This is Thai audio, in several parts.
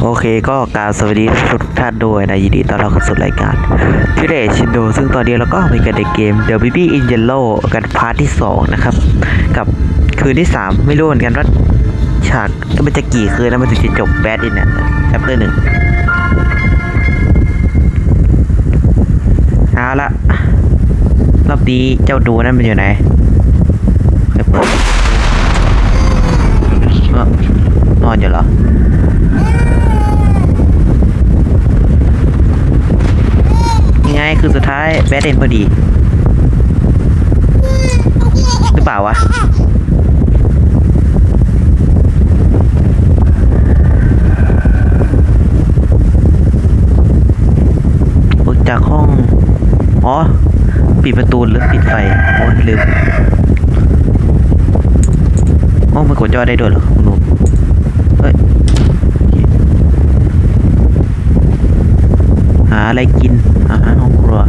โอเคก็กรารสวัสดีทุกท่านด้วยนะยินดีต้อนรับเข้าสู่รายการพิเรชินโด ซึ่งตอนนี้เราก็มีกันในเกม The Baby in Yellow กันพาร์ทที่ 2 นะครับ กับคืนที่ 3 ไม่รู้เหมือนกันว่าฉากมันจะกี่คืนแล้วมันถึงจะจบแบดอินเนี่ยชัปเตอร์หนึ่งเอาละรอบนี้เจ้าดูนั่นมันอยู่ไหนไปเปิดเอ้าน อนอยู่เหรอยังไงคือสุดท้ายแบดเอนพอดี หรือเปล่าวะออกจากห้อง อ๋อ ปิดประตูหรือปิดไฟโอ้ลืมโอ้มันกดจอได้ด้วยเหรอคุณหนูเฮ้ย หาอะไรกินอาหารห้องครัว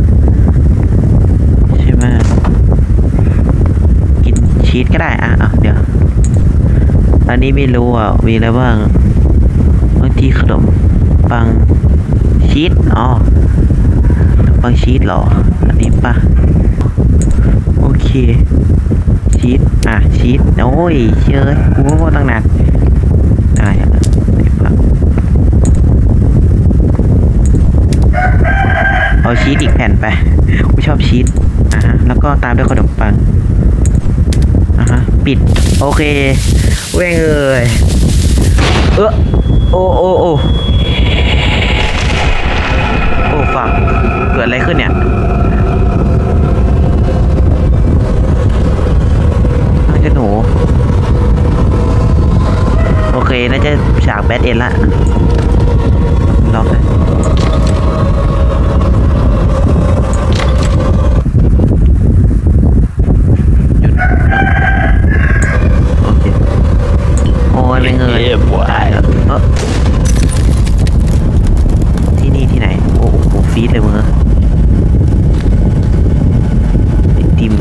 ใช่ไหมกินชีสก็ได้อะอะเดี๋ยว อันนี้ไม่รู้อะ มีอะไรบ้างบางทีขนมปังชีสอ๋อปังชีสหรอ อันนี้ปะโอเค ชีสอะชีสโอ้ยเชื่อกูก็ตั้งนานได้อะไหนปะ เอา ชีสอีกแผ่นไปกูชอบชีสอะฮะแล้วก็ตามด้วยขนมปังอะฮะปิด โอเคเว้งเอ้ยเออโอ้โอ้โอ้โอ้ฝักเกิดอะไรขึ้นเนี่ยน่าจะหนูโอเคน่าจะฉากแบดเอ็นละล็อกเลย หยุดโอเค โอ้ยไม่เงย เยี่ยมว่ะ ตายแล้วเออที่นี่ที่ไหน โอ้โหฟีดเลยมึงอะไอติม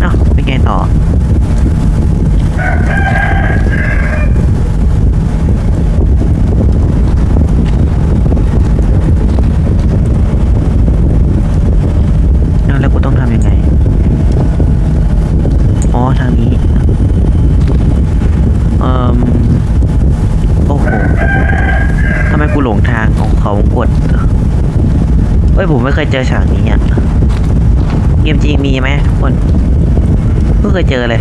เอ้าเป็นไงต่อ เอ้าแล้วกูต้องทำยังไง อ๋อ ทางนี้ เอ่มโอ้โห ทำไมกูหลงทางของเขากดเฮ้ย ผม ไม่เคยเจอฉากนี้อะเกมจริงมีไหมคนเพิ่งเคยเจอเลย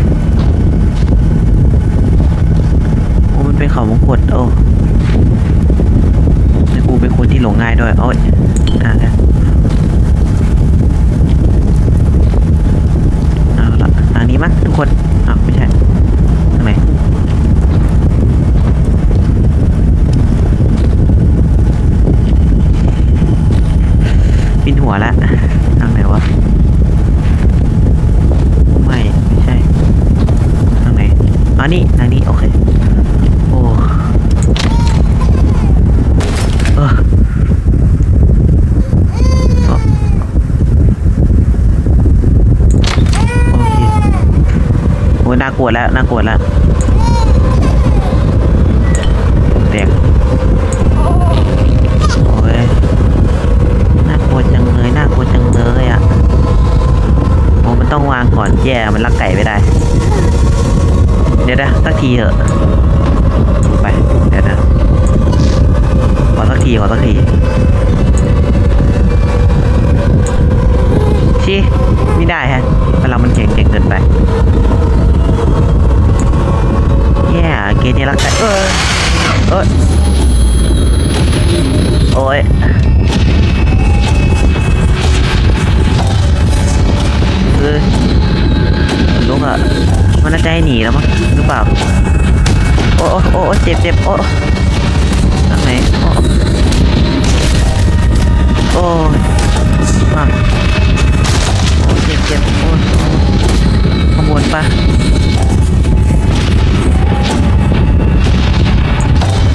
โอ้มันเป็นเขามงกดโอ้แต่กูเป็นคนที่หลงง่ายด้วยโอ้ยอะนะเอาละทางนี้มั้งทุกคนอ้าวไม่ใช่ทางไหน ปินหัวละทางไหนวะไม่ไม่ใช่ทางไหนอ๋อนี่ทางนี้ โอเค โอ้เออโอเคโอ้ยน่ากลัวแล้วน่ากลัวแล้วแดงโอ้ย น่ากลัวจังเลย น่ากลัวจังเลยอะ โอ้มัน ต้องวางก่อนแย่มันลักไก่ไม่ได้ เดี๋ยวนะสักทีเถอะ ไป เดี๋ยวนะ ขอสักที ขอสักทีชิไม่ได้ฮะพลังมันเก่งเก่งเกินไป แย่เกมนี้รักไก่เออเอย จะให้หนีแล้วมั้งหรือเปล่า โอ้โอ้โอ้เจ็บเจ็บโอ้ทางไหนโอ้โอ้มาโอ้เจ็บเจ็บโอ้ขบวนปะ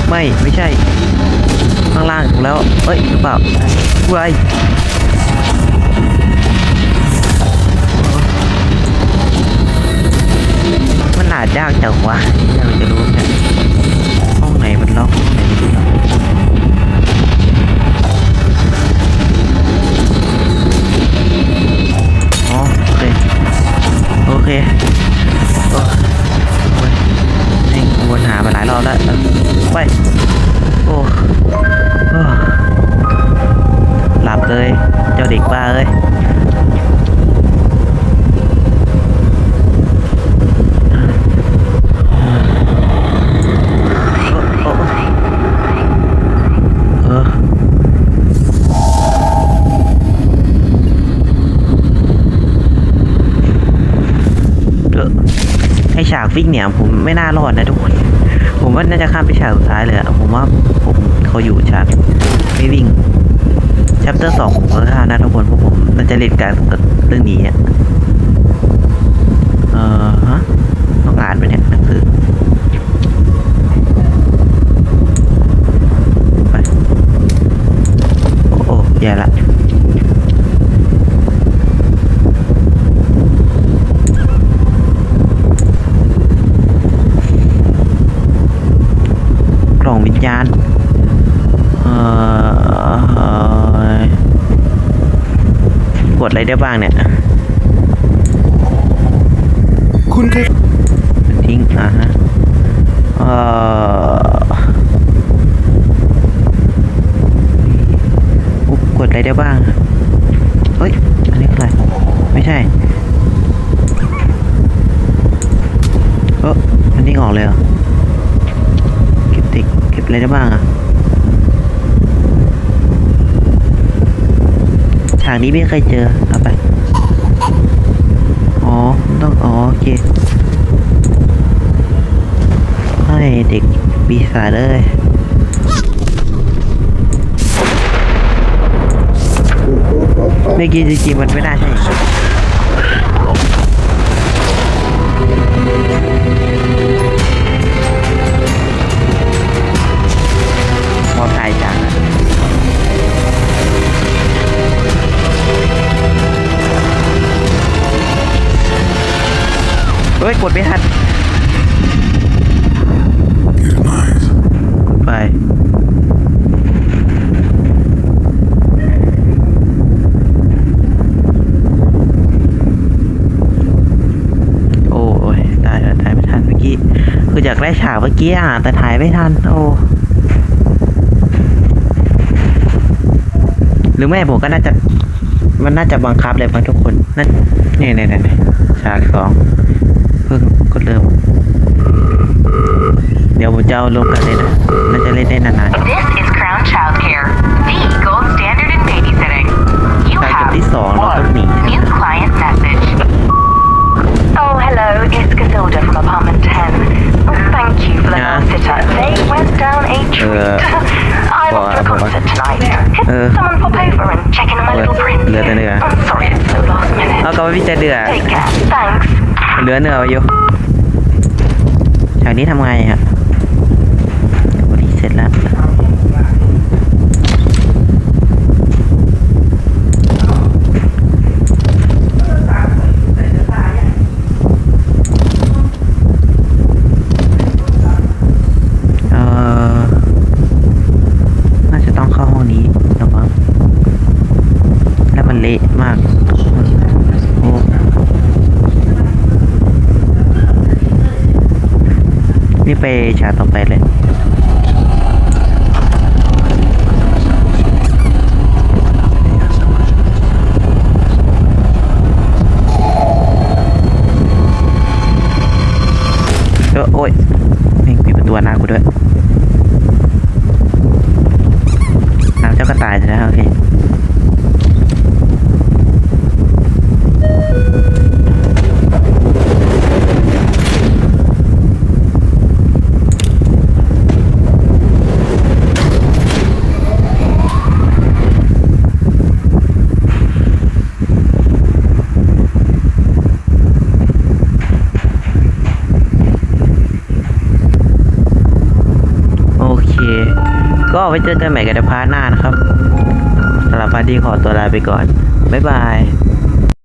ไม่ ไม่ใช่ ข้างล่างถูกแล้ว เอ้ยหรือเปล่าไว ยากจังวะเราจะรู้เนี่ยห้องไหนมันล็อกห้องไหนมันล็อกอ๋อโอเค โอเคโอ้โอ้ยนี่วนหามาหลายรอบแล้วไปโอ้โอ้หลับเลย เจ้าเด็กบ้าเอ้ย เออเออไอฉาก ฟิกเนี่ย ผมไม่น่ารอดนะทุกคน ผมว่าน่าจะข้ามไปฉากสุดท้ายเลยอะผมว่าผมเขาอยู่ฉากไม่วิ่งชัปเตอร์สองผมก็ข้ามนะทุกคนเพราะผมน่าจะเล่นการกับเรื่องนี้อะเออฮะต้องอ่านไปเนี่ยหนังสือไปโอ้โอ้แย่ละ กล่อง วิญญาณเอ่อกดอะไรได้บ้างเนี่ย คุณเคยทิ้งอ่าฮะเอ่ออุ๊บกดอะไรได้บ้าง เฮ้ย อันนี้คืออะไรไม่ใช่ เออมันนี่ออกเลยเหรอเก็บติ๊กเก็บ อะไรได้บ้างอะฉากนี้ไม่เคยเจอเอาไป อ๋อ ต้อง อ๋อ โอเค ให้เด็กปีศาจเลยเมื่อกี้จริงๆมันไม่น่าใช่ ฮ้ยกดไม่ทันไปโอ้ยตายแล้วถ่ายไม่ทันเมื่อกี้คืออยากได้ฉากเมื่อกี้อะแต่ถ่ายไม่ทันโอ้หรือไม่ผมก็น่าจะมันน่าจะบังคับเลยบางทุกคนนั่นนี่นี่นี่ฉากสอง กดเริ่ม เดี๋ยวผมจะเอาลงกันเลยนะ น่าจะเล่นได้นาน This is Crown Childcare, the gold standard in babysitting. You ๆฉากจบ have ที่สองแล้วก็หนี new client message. Oh, hello, it's Casilda from apartment 10. Oh, thank you for the Yeah. last sitter. They went down a treat. I'm well, off to a uh, concert tonight. Could uh, someone pop over and check in on my well, little prince? let them know. I'm sorry it's so last เอา minute. กลับมาพี่จะเดือด Take care. Thanks. เหลือเนื้อไว้อยู่ฉากนี้ทำไงฮะวันนี้เสร็จแล้ว เอ่อ น่าจะต้องเข้าห้องนี้แล้วมั้งแล้วมันเละมากโอ้ นี่ไปชาต่อไปเลย เออโอ้ยแม่งปิดประตูหน้ากูด้วย น้ำเจ้ากระต่ายใช่ไหมโอเค โอเค ก็ ไว้เจอกันใหม่กันในพาร์ทหน้านะครับสำหรับพาร์ทนี้ขอตัวลาไปก่อน บ๊ายบาย